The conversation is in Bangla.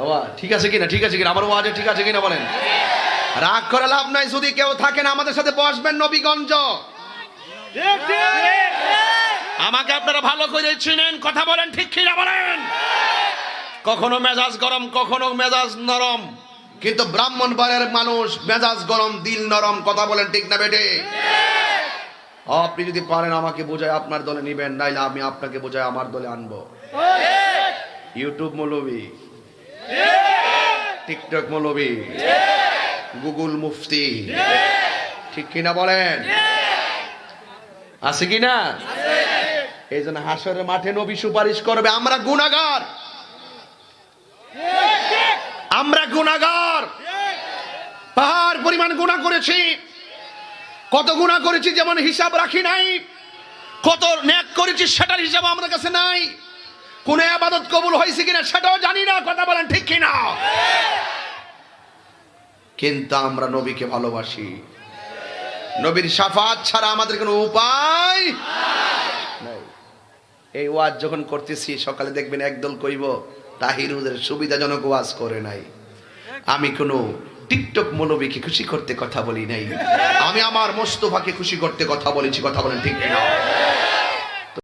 বাবা ঠিক আছে কিনা? ঠিক আছে কিনা? আমার ওয়াজে ঠিক আছে কিনা বলেন? রাগ করে লাভ নাই যদি কেউ থাকেন আমাদের সাথে বসবেন নবীগঞ্জ। আমাকে আপনারা ভালো করে চিনেন কথা বলেন ঠিক কিনা বলেন? কখনো মেজাজ গরম কখনো মেজাজ নরম। কিন্তু ব্রাহ্মণ বাড়ির মানুষ মেজাজ গরম দিল নরম কথা বলেন ঠিক না বেটে আপনি যদি পারেন আমাকে বোঝায় আপনার দলে নিবেন নাইলে আমি আপনাকে বোঝায় আমার দলে আনব। ইউটিউব মৌলবি টিকটক মৌলবি। গুগল মুফতি। ঠিক কিনা বলেন? আছে কিনা? এই জন্য হাসরের মাঠে নবী সুপারিশ করবে, আমরা গুনাগার আমরা গুনাগার পাহাড় পরিমাণ গুণা করেছি। কত গুণা করেছি যেমন হিসাব রাখি নাই, কত ন্যাক করেছি সেটার হিসাব আমাদের কাছে নাই। কোন আবাদত কবুল হয়েছে কিনা সেটাও জানি না, কথা বলেন কিন্তু আমরা নবীকে ভালোবাসি। নবীর সাফাত ছাড়া আমাদের কোনো উপায় নাই। এই ওয়াজ যখন করতেছি, সকালে দেখবেন একদল কইব, তাহিরুদের সুবিধাজনক ওয়াজ করে নাই। আমি কোনো টিকটক মৌলবীকে খুশি করতে কথা বলি নাই। আমি আমার মোস্তফাকে খুশি করতে কথা বলেছি, কথা বলেন ঠিক না